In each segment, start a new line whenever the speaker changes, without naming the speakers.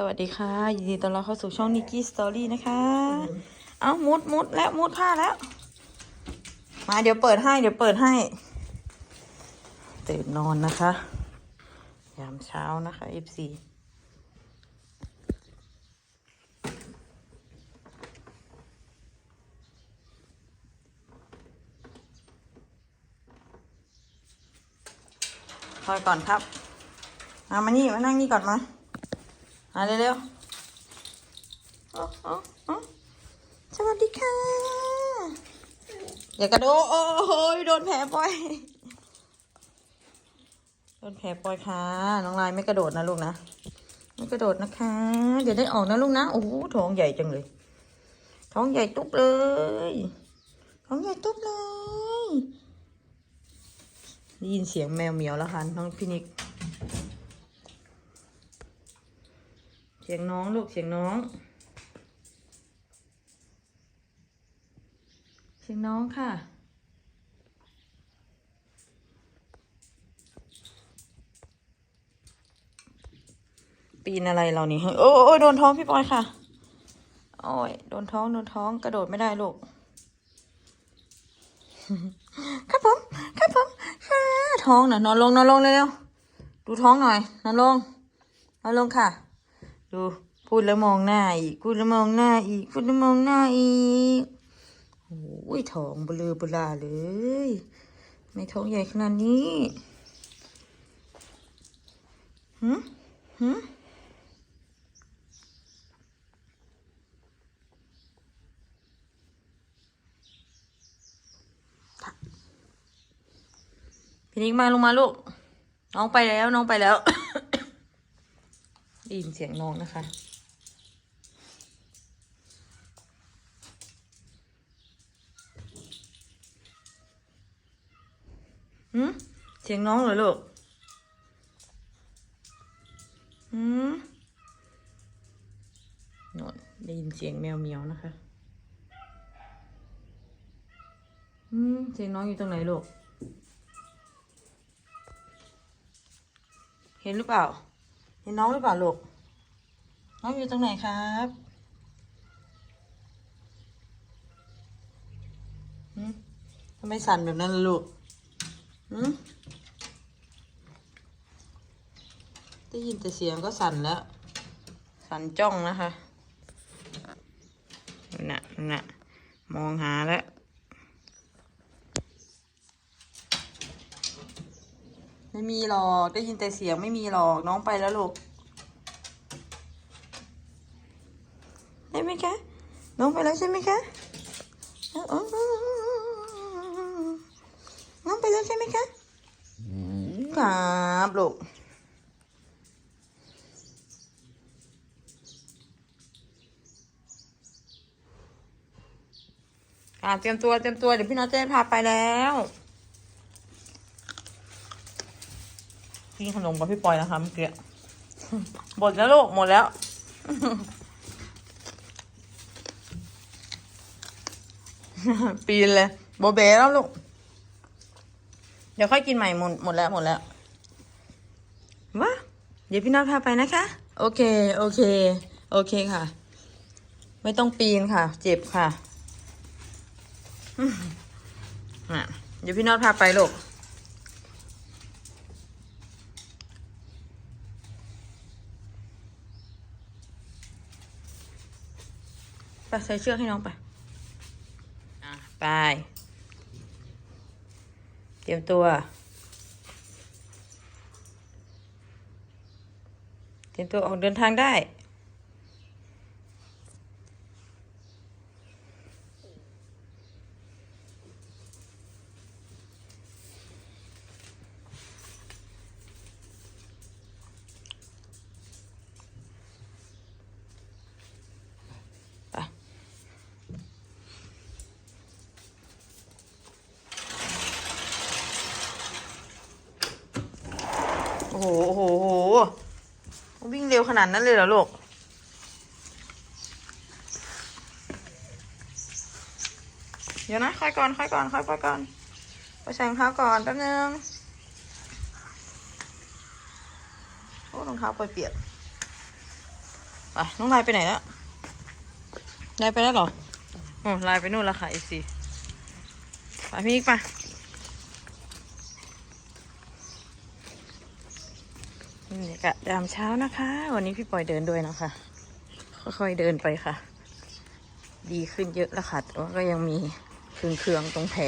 สวัสดีค่ะยินดีต้อนรับเข้าสู่ช่องนิกกี้สตอรี่นะคะ เอามุดมุดแล้วมุดผ้าแล้ว มาเดี๋ยวเปิดให้ เดี๋ยวเปิดให้ ตื่นนอนนะคะ ยามเช้านะคะ F4 คอยก่อนครับ มามานี่มานั่งนี่ก่อนมา มาเร็วๆอ๋ออ๋ออ๋อสวัสดีค่ะ อย่ากระโดดโอ้โหโดนแผลปล่อย โดนแผลปล่อยค่ะ น้องลายไม่กระโดดนะลูกนะ ไม่กระโดดนะคะ เดี๋ยวได้ออกนะลูกนะ โอ้โหท้องใหญ่จังเลย ท้องใหญ่ตุ๊บเลย ท้องใหญ่ตุ๊บเลย ได้ยินเสียงแมวเหมียวแล้วค่ะน้องพี่นิก สียงน้องลูกเสียงน้อง เสียงน้องค่ะปีนอะไรเรานี่โอ้โอ้ยโดนท้องพี่ปอยค่ะ โอ้ยโดนท้องโดนท้องกระโดดไม่ได้ลูก ครับผมครับผมค่ะท้องนะนอนลงนอนลงเร็วๆดูท้องหน่อยนอนลงนอนลงค่ะ ดูพูดแล้วมองหน้าอีกพูดแล้วมองหน้าอีกพูดแล้วมองหน้าอีกโอ้ยท้องเบลอเบลาเลย ไม่ท้องใหญ่ขนาดนี้หืมหืมพี่นิกมาลงมาลูก น้องไปแล้วน้องไปแล้ว ได้ยินเสียงน้องนะคะ หืมเสียงน้องเหรอลูก หืมนอนได้ยินเสียงแมวเมียวนะคะ หืมเสียงน้องอยู่ตรงไหนลูก เห็นหรือเปล่า เห็นน้องหรือเปล่าลูก น้องอยู่ตรงไหนครับทำไมสั่นแบบนั้นล่ะลูกได้ยินแต่เสียงก็สั่นแล้ว สั่นจ้องนะคะน่ะนั่นน่ะมองหาแล้ว ไมีหรอก ได้ยินแต่เสียงไม่มีหรอก น้องไปแล้วลูก ได้ไหมคะ น้องไปแล้วใช่ไหมคะ น้องไปแล้วใช่ไหมคะครับลูกอ่าเตรียมตัวเตรียมตัวเดี๋ยวพี่น้องจะพาไปแล้ว กินขนมกับพี่ปอยนะคะเมื่อกี้หมดแล้วลูกหมดแล้ว ปีนเลยโบเบ้แล้วลูก เดี๋ยวค่อยกินใหม่หมดหมดแล้วหมดแล้ววะเดี๋ยวพี่น้องพาไปนะคะ โอเค โอเค โอเคค่ะ ไม่ต้องปีนค่ะ เจ็บค่ะเดี๋ยวพี่น็อตพาไปลูก ไปใส่เชือกให้น้องไป อะ ไป เตรียมตัว เตรียมตัวออกเดินทางได้ อ้โหโอ้โหโอ้โหวิ่งเร็วขนาดนั้นเลยเหรอลูกเดี๋ยวนะค่อยก่อนค่อยก่อนค่อยไปก่อนไปใส่รองเท้าก่อนแป๊บนึงโอ้รองเท้าเปอยเปียกไปน้องลายไปไหนแล้วลายไปแล้วเหรออ๋อลายไปนู่นล้วค่ะอีซีไปพี่นิกไป บรรยากาศยามเช้านะคะ วันนี้พี่ปอยเดินด้วยนะคะ ค่อยๆเดินไปค่ะ ดีขึ้นเยอะแล้วค่ะแต่ว่าก็ยังมีเคืองๆตรงแผล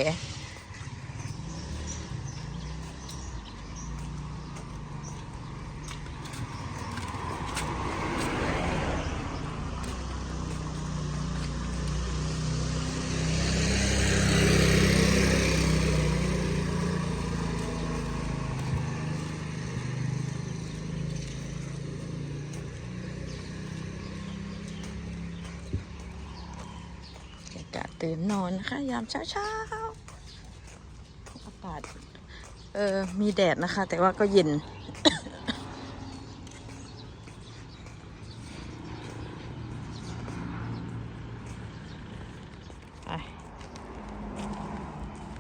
ตื่นนอนนะคะ ยามเช้าเช้าอากาศเออมีแดดนะคะ แต่ว่าก็เย็นไป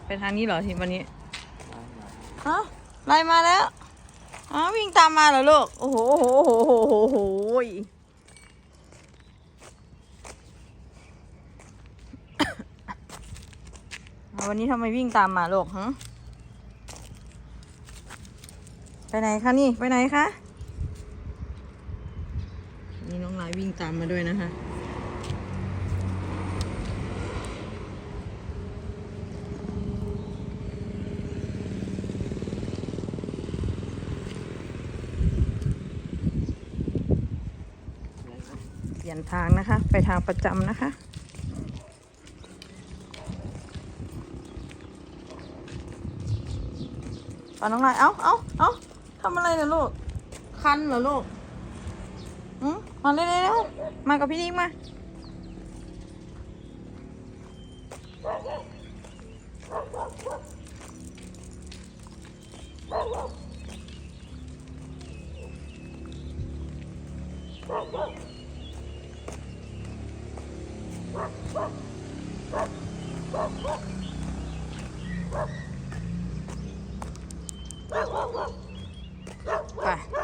ไปทางนี้เหรอทีวันนี้ฮะไล่มาแล้วอ๋อวิ่งตามมาเหรอลูก โอ้โหโอ้โหโอ้โหโอ้โหโอ้โห อ่า วันนี้ทำไมวิ่งตามมาลูกฮะไปไหนคะนี่ ไปไหนคะนี่น้องลายวิ่งตามมาด้วยนะคะเปลี่ยนทางนะคะ ไปทางประจำนะคะ ปาน้องนาย เอาเอาเอาทำอะไรเหรอลูก คันเหรอลูกอืมมาเร็วๆมากับพี่นิกมา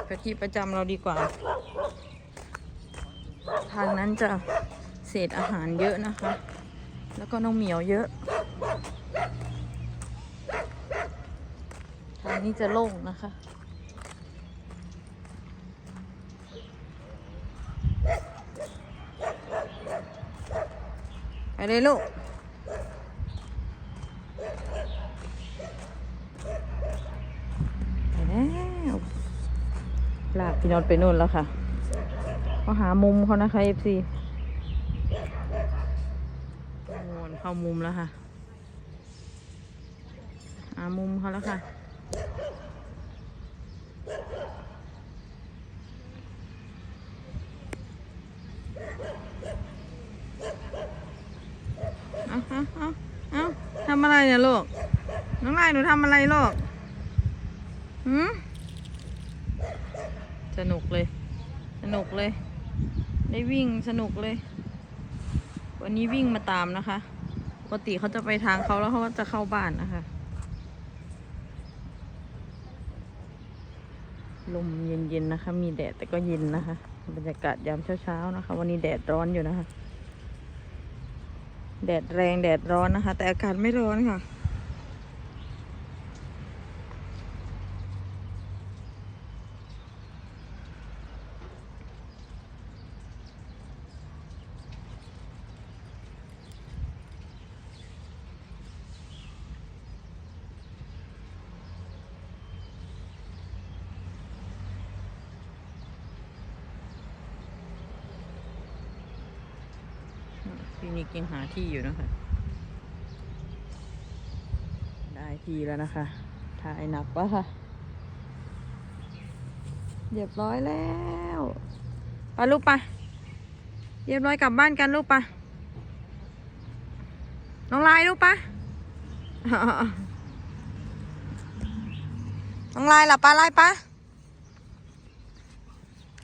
ไปที่ประจำเราดีกว่า ทางนั้นจะเศษอาหารเยอะนะคะ แล้วก็น้องเหมียวเยอะ ทางนี้จะโล่งนะคะไปเลยลูก ไปแล้วลาก พี่น็อตไปนู่นแล้วค่ะเขาหามุมเขานะคะ FC โน่นเข้ามุมแล้วค่ะหามุมเขาแล้วค่ะเอาเอาเอาเอาทำอะไรเนี่ยลูก น้องลายหนูทำอะไรลูก หืม สนุกเลย สนุกเลย ได้วิ่งสนุกเลย วันนี้วิ่งมาตามนะคะ ปกติเขาจะไปทางเขาแล้วเขาก็จะเข้าบ้านนะคะลมเย็นๆนะคะ มีแดดแต่ก็เย็นนะคะ บรรยากาศยามเช้าๆนะคะ วันนี้แดดร้อนอยู่นะคะ แดดแรงแดดร้อนนะคะ แต่อากาศไม่ร้อนค่ะ พี่นิกยังหาที่อยู่นะคะ ได้ที่แล้วนะคะ ถ่ายหนักปะค่ะ เรียบร้อยแล้วไปลูกไปะเรียบร้อยกลับบ้านกันลูกปะน้องลายลูกปะน้องลายหลับปะลายปะ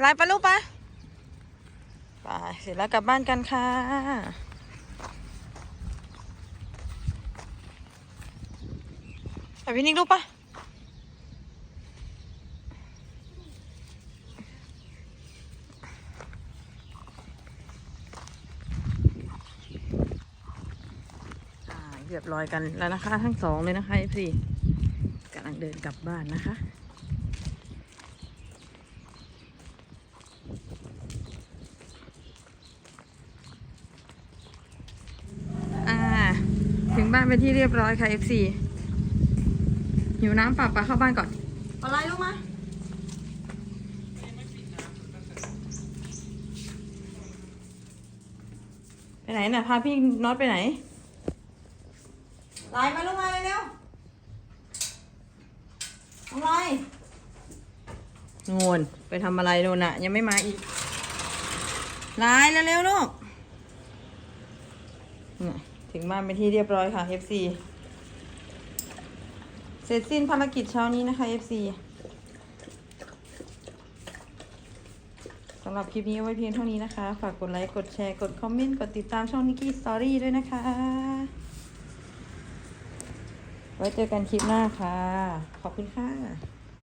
ลายปะลูกปะไปเสร็จแล้วกลับบ้านกันค่ะายพี่นิกรูปปะเรียบร้อยกันแล้วนะคะ ทั้งสองเลยนะคะพี่กำลังเดินกลับบ้านนะคะถึงบ้านเป็นที่เรียบร้อยค่ะ FC หิวน้ำเปล่าปะเข้าบ้านก่อนอะไรลูกมาไปไหนน่ะพาพี่น็อตไปไหนไลน์มาลูกมาเร็วๆทำไรโงนไปทำอะไรโน่นน่ะยังไม่มาอีกไลน์เร็วๆลูกน่ะถึงบ้านเป็นที่เรียบร้อยค่ะ FC เสร็จสิ้นภารกิจเช้านี้นะคะ FC สำหรับคลิปนี้ไว้เพียงเท่านี้นะคะ ฝากกดไลค์ กดแชร์ กดคอมเมนต์ กดติดตามช่องนิกกี้สตอรี่ด้วยนะคะ ไว้เจอกันคลิปหน้าค่ะ ขอบคุณค่ะ